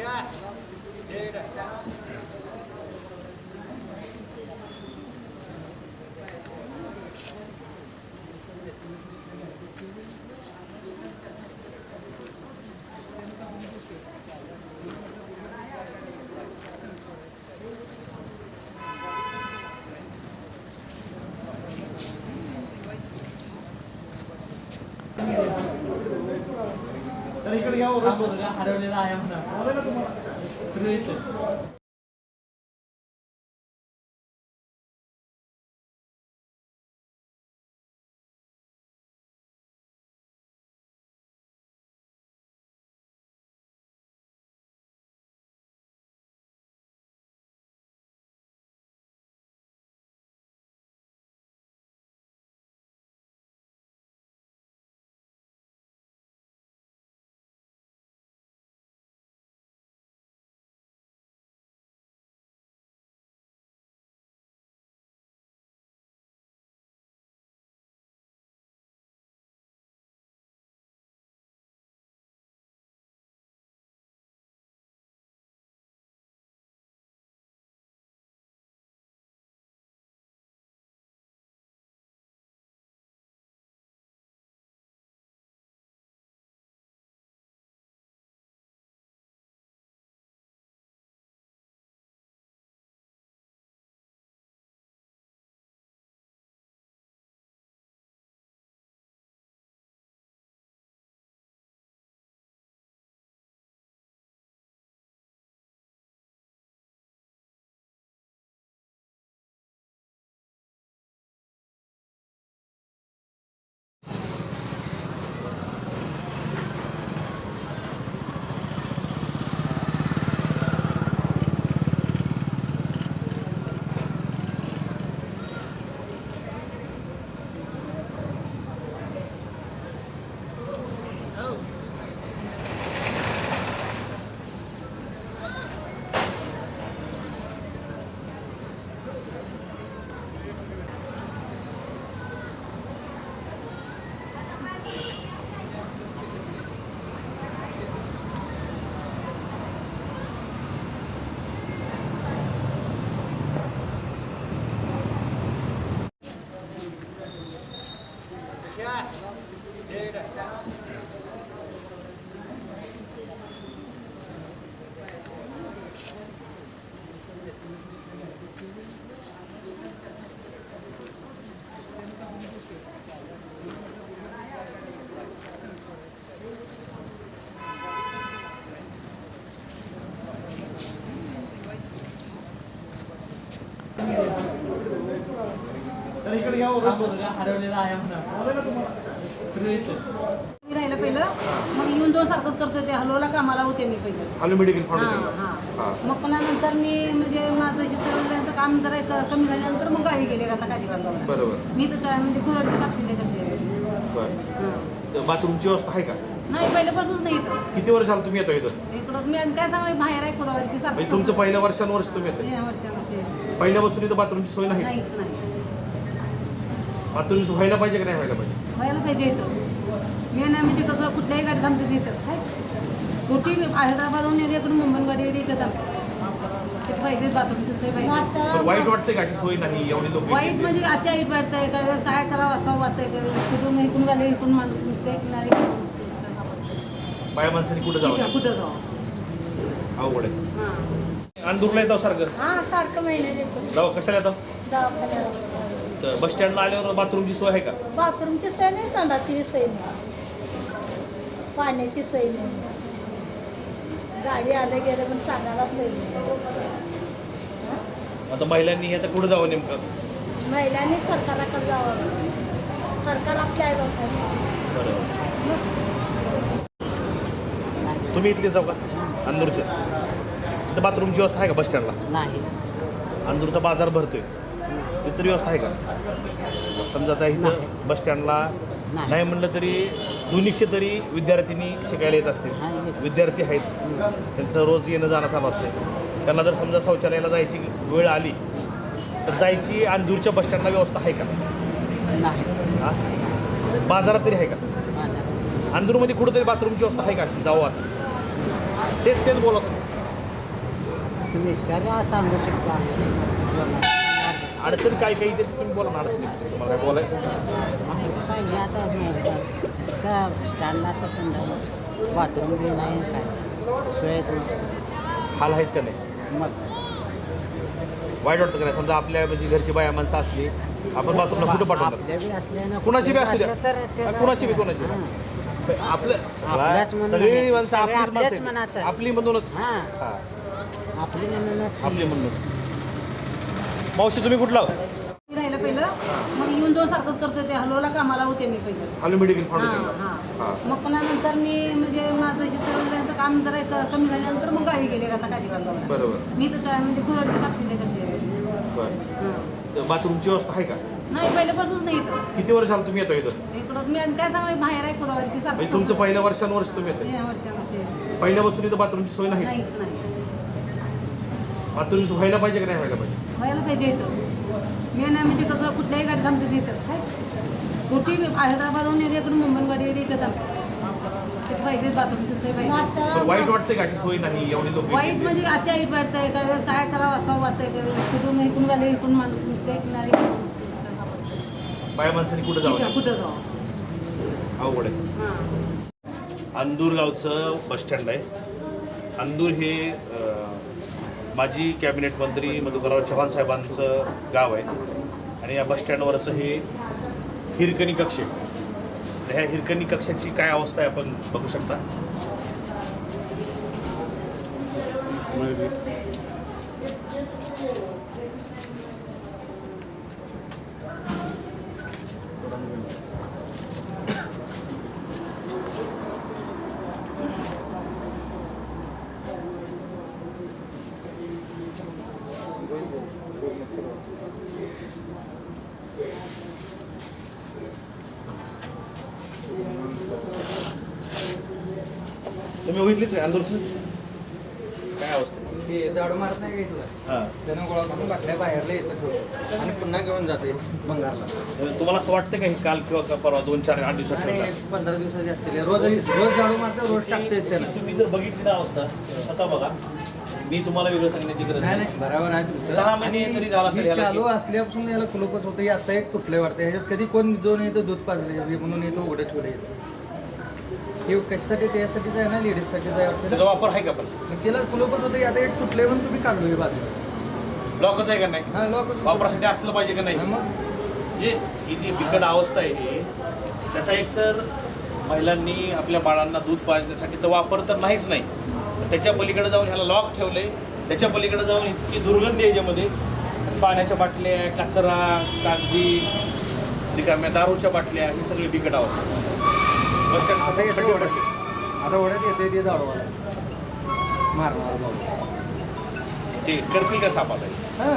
हा हा मुलगा हरवलेला आहे म्हणा मी राहिलं पहिलं मग येऊन जाऊन सारखंच करतोय ते हलवला कामाला होते मी पहिलं हॅलो मेडिकल फाउंडेशन हां मग पुन्हा नंतर मी म्हणजे माझं हे सरवल्यानंतर काम जरा एक कमी झाल्यानंतर मग गावी गेले आता काजीकडला बरोबर मी तर काय म्हणजे कुदडचे कापशीचे घरचे आहे. बरं हां. तर बाथरूमची व्यवस्था आहे का नाही पहिल्यापासूनच नाही इथं किती वर्ष झालं तुम्ही येतो इथं इकडं मी आणि काय सांगलं बाहेर आहे कुदावाडी ती म्हणजे तुमचं पहिल्या वर्षानुवर्ष तुम्ही येतं या वर्षावर्षी पहिल्यापासून इथं बाथरूमची सोय नाही नाहीच नाही बाथरूम व्हायला पाहिजे का नाही व्हायला पाहिजे? व्हायला पाहिजे इथं. मी नाही म्हणजे कसं कुठल्याही गाडी थांबते तिथं कुठे हैदराबादहून येते इकडून मुंबई गाडी येते इथं थांबते तिथं पाहिजे बाथरूमची सोय पाहिजे. वाईट वाटतंय का अशी सोय नाही? एवढी लोक वाईट म्हणजे वाईट वाटतंय. वेळेस काय करावं असं वाटतंय. वेळेस कुठून इकडून आले इकडून माणूस निघते किनारी बाया माणसाने कुठं जावं? कुठं जाऊ अवघड आहे. हां. अंदूरला येतो सारखं? हा सारखं महिन्यात येतो. जाऊ कशाला येतो? दवाखान्याला तर बस स्टँडला आल्यावर बाथरूमची सोय आहे का? बाथरूमची सोय नाही संडासची सोय नाही. पाण्याची सोय नाही. गाडी आलं गेलं पण सांगायला सोय नाही. आता महिलांनी हे तर कुठं जावं नेमकं? महिलांनी सरकाराकडे जावं. सरकार आपल्या आई तुम्ही इथले जाऊ का? अंदूरचे. तिथं बाथरूमची व्यवस्था आहे का बस स्टँडला? नाही. अंदूरचा बाजार भरतोय. तिथं व्यवस्था आहे का? समजा आता इथं बस स्टँडला नाही. म्हणलं तरी दोन्हीशे तरी विद्यार्थिनी शिकायला येत असतील. विद्यार्थी आहेत. त्यांचं रोज येणं जाणं चालू असते. त्यांना जर समजा शौचालयाला जायची वेळ आली तर जायची अंदूरच्या बस स्टँडला व्यवस्था आहे का? नाही. बाजारात तरी आहे का? अंदूरमध्ये कुठंतरी बाथरूमची व्यवस्था आहे का असेल जावं असं. तेच तेच बोलत होतो. तुम्ही विचारा सांगू शकता. अडचण काय काही ते तुम्ही बोला ना अडचणी तुम्हाला काय बोलायचं? काय आता का स्टँडला तर संध्याकाळ बाथरूम बी नाही काय सोयच नाही. हाल आहेत का नाही? मग. वाईट वाटतं का समजा आपल्या म्हणजे घरची बाया माणसं असली आपण बाथरूमला कुठं पाठवणार? ना कुणाची बी असू द्या. कुणाची बी कोणाची. आपलं सगळी. माणसं आपलीच. आपली म्हणूनच आपली म्हणूनच आपली म्हणूनच मावशी तुम्ही कुठला? मी राहिलं पहिलं. मग येऊन जो सारखंच करतोय ते. हलवला कामाला होते मी पहिलं. हॅलो मेडिकल फाउंडेशन हां हां. मग पुन्हा नंतर मी म्हणजे माझं हे चालवल्यानंतर काम जरा एक कमी झाल्यानंतर मग गावी गेले आता काजीकडला बरोबर. मी तर काय म्हणजे कुदडचे कापशीच्या घरचे. बरं. हां. तर बाथरूमची व्यवस्था आहे का? नाही पहिल्यापासूनच नाही इथं. किती वर्ष झालं तुम्ही येतो इथं? इकडं मी काय सांगलं बाहेर आहे कुदावाडी ती म्हणजे सारखं तुमचं पहिल्या वर्षानुवर्ष तुम्ही येतो या वर्षावर्षी पहिल्यापासून इथं बाथरूमची सोय नाही नाहीच नाही बाथरूम व्हायला पाहिजे का नाही व्हायला पाहिजे? व्हायला पाहिजे इथं. मी नाही म्हणजे कसं कुठल्याही गाडी थांबते तिथं काय कुठे हैदराबादहून येते इकडून मुंबई गाडी येते इथं थांबते तिथं पाहिजे बाथरूमची सोय पाहिजे. वाईट वाटतं का अशी सोय नाही? एवढी लोक वाईट म्हणजे आता वाईट वाटतंय. एका वेळेस काय करावं असं वाटतंय. एका वेळेस कुठून इकडून आले इकडून माणूस निघते किनारी बाया माणसाने कुठं कुठं जावं कुठं जाऊ अवघड आहे. हां. अंदूर गावचं बसस्टँड आहे. अंदूर हे माजी कॅबिनेट मंत्री मधुकरराव चव्हाण साहेबांचं गाव आहे. आणि या बसस्टँडवरचं हे हिरकणी कक्ष आहे. ह्या हिरकणी कक्षाची काय अवस्था आहे आपण बघू शकता? तुम्ही बघितलीच आहे अंदूरचं काय अवस्था? ते झाडू मारत नाही घेतलं हां. त्यानं गोळा करून बाटल्या बाहेरला येतं आणि पुन्हा घेऊन जाते बंगारला. तुम्हाला असं वाटतं का हे काल किंवा का परवा दोन चार आठ दिवसात आणि ठेवलं? एक पंधरा दिवसाची असतील रोज रोज झाडू मारतं रोज टाकतेच त्याला. तुम्ही जर बघितली ना अवस्था आता बघा. मी तुम्हाला वेगळं सांगण्याची गरज नाही नाही. नाही बरोबर आहे तुमचं. सहा महिने आणि तरी झाला असेल हे याला चालू असल्यापासून याला कुलूपच होतं हे आता एक तुटले वाटतं. ह्याच्यात कधी कोण दोन येतो दूध पाजले म्हणून येतो उघडे ठेवले हे कशासाठी त्यासाठीच आहे ना लेडीजसाठीच आहे वाटतं? त्याचा वापर आहे का पण? मग त्याला कुलूपच होतं आता एक तुटले म्हणून तुम्ही काढलो हे बाजूला. ब्लॉकच आहे का नाही? हा लोक वापरासाठी असलं पाहिजे का नाही? मग? जे ही जी बिकट अवस्था आहे ही त्याचा एक तर महिलांनी आपल्या बाळांना दूध पाजण्यासाठी तर वापर तर नाहीच नाही. त्याच्या पलीकडे जाऊन ह्याला लॉक ठेवले त्याच्या पलीकडे जाऊन इतकी दुर्गंधी आहे याच्यामध्ये. पाण्याच्या बाटल्या कचरा कागदी रिकाम्या दारूच्या बाटल्या ही सगळी बिकट अवस्था. बस स्टँड येतो. आता येते ते मारणार ते करतील का हा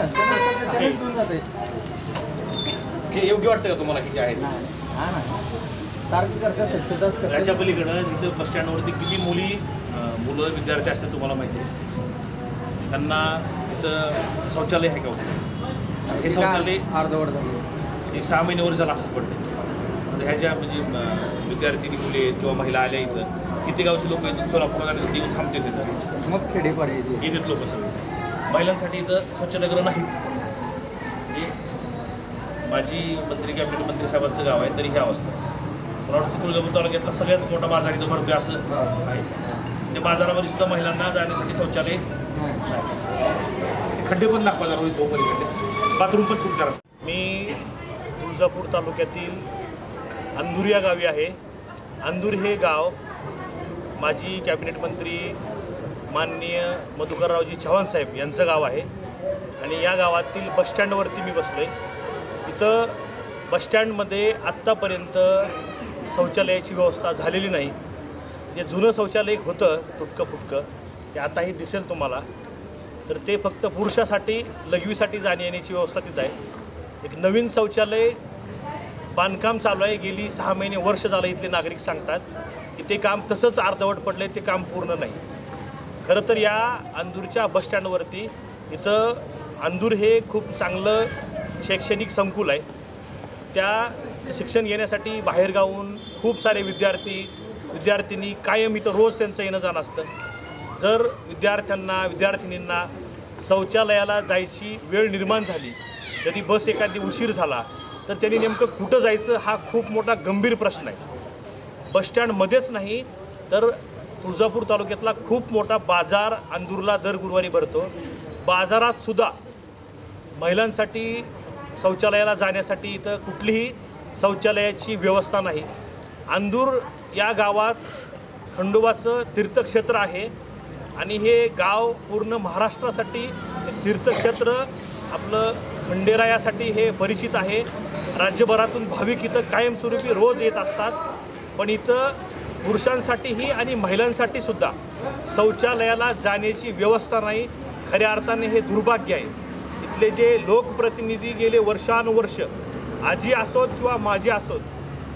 योग्य वाटतं का तुम्हाला की जे आहे? हा ना. सारखी करतात स्वच्छताच याच्या करतात पलीकडं तिथं बस स्टँडवरती किती मुली मुलं विद्यार्थी असतात तुम्हाला माहिती आहे? त्यांना तिथं शौचालय आहे का हो? हे शौचालय अर्धवट झाली. एक सहा महिन्यावर झालं असंच पडलं आता ह्याच्या म्हणजे विद्यार्थिनी मुली किंवा महिला आल्या इथं किती गावचे लोक इथून सोलापूर जाण्यासाठी येऊन थांबते तिथं मग खेडे पडायची येतात लोक सगळे. महिलांसाठी इथं स्वच्छतागृह नाहीच. म्हणजे माजी मंत्री कॅबिनेट मंत्री साहेबांचं गाव आहे तरी ही अवस्था. मला वाटतं तुळजापूर तालुक्यातला सगळ्यात मोठा बाजार इथं भरतोय असं आहे. त्या बाजारामध्ये सुद्धा महिलांना जाण्यासाठी शौचालय नाही. खड्डे पण दाखवा जरा रोहित खड्डे बाथरूम पण सुरू करा. मी तुळजापूर तालुक्यातील अंदूर या गावी आहे. अंदूर हे गाव माजी कॅबिनेट मंत्री माननीय मधुकररावजी चव्हाण साहेब यांचं गाव आहे. आणि या गावातील बसस्टँडवरती मी बसलो आहे इथं बसस्टँडमध्ये आत्तापर्यंत शौचालयाची व्यवस्था झालेली नाही. जे जुनं शौचालय होतं तुटकं फुटकं ते आताही दिसेल तुम्हाला. तर ते फक्त पुरुषासाठी लघवीसाठी जाण्या येण्याची व्यवस्था तिथं आहे. एक नवीन शौचालय बांधकाम चालू आहे. गेली सहा महिने वर्ष झालं इथले नागरिक सांगतात की ते काम तसंच अर्धवट पडलं आहे ते काम पूर्ण नाही. खरं तर या अंदूरच्या बसस्टँडवरती इथं अंदूर हे खूप चांगलं शैक्षणिक संकुल आहे. त्या शिक्षण घेण्यासाठी बाहेरगावून खूप सारे विद्यार्थी विद्यार्थिनी कायम इथं रोज त्यांचं येणं जाणं असतं. जर विद्यार्थ्यांना विद्यार्थिनींना शौचालयाला जायची वेळ निर्माण झाली जरी बस एखादी उशीर झाला तर त्यांनी नेमकं कुठं जायचं हा खूप मोठा गंभीर प्रश्न आहे. बसस्टँडमध्येच नाही तर तुळजापूर तालुक्यातला खूप मोठा बाजार अंदूरला दर गुरुवारी भरतो. बाजारातसुद्धा महिलांसाठी शौचालयाला जाण्यासाठी इथं कुठलीही शौचालयाची व्यवस्था नाही. अंदूर या गावात खंडोबाचं तीर्थक्षेत्र आहे आणि हे गाव पूर्ण महाराष्ट्रासाठी तीर्थक्षेत्र आपलं खंडेरायासाठी हे परिचित आहे. राज्यभरातून भाविक इथं कायमस्वरूपी रोज येत असतात. पण इथं पुरुषांसाठीही आणि महिलांसाठी सुद्धा शौचालयाला जाण्याची व्यवस्था नाही. खऱ्या अर्थाने हे दुर्भाग्य आहे. इथले जे लोकप्रतिनिधी गेले वर्षानुवर्ष आजी असोत किंवा माझी असोत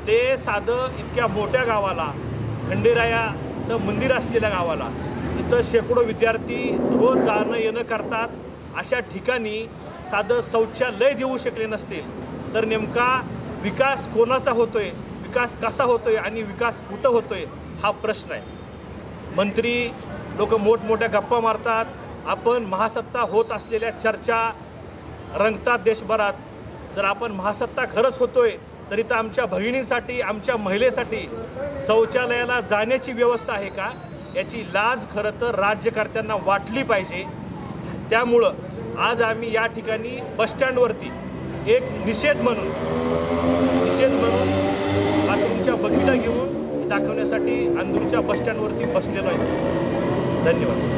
ते साधं इतक्या मोठ्या गावाला खंडेरायाचं मंदिर असलेल्या गावाला इथं शेकडो विद्यार्थी रोज जाणं येणं करतात. अशा ठिकाणी साधं शौचालय देऊ शकले नसतील तर नेमका विकास कोणाचा होतो आहे विकास कसा होतो आहे आणि विकास कुठं होतो आहे हा प्रश्न आहे. मंत्री लोक मोठमोठ्या गप्पा मारतात. आपण महासत्ता होत असलेल्या चर्चा रंगतात देशभरात. जर आपण महासत्ता खरंच होतोय तर आमच्या भगिनींसाठी आमच्या महिलेसाठी शौचालयाला जाण्याची व्यवस्था आहे का? याची लाज खरं तर राज्यकर्त्यांना वाटली पाहिजे. त्यामुळं आज आम्ही या ठिकाणी बसस्टँडवरती एक निषेध म्हणून निषेध म्हणून बाथरूमच्या बकेटा घेऊन दाखवण्यासाठी अंदूरच्या बसस्टँडवरती बसलेलो आहे. धन्यवाद.